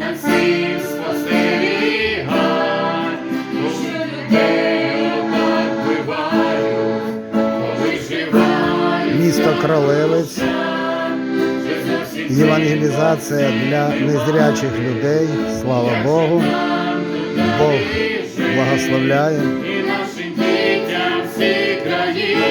нам всім спостерігай. Місто Кролевець. Євангелізація для незрячих людей. Слава Богу. Бог благословляє. І нашим дітям всі країни.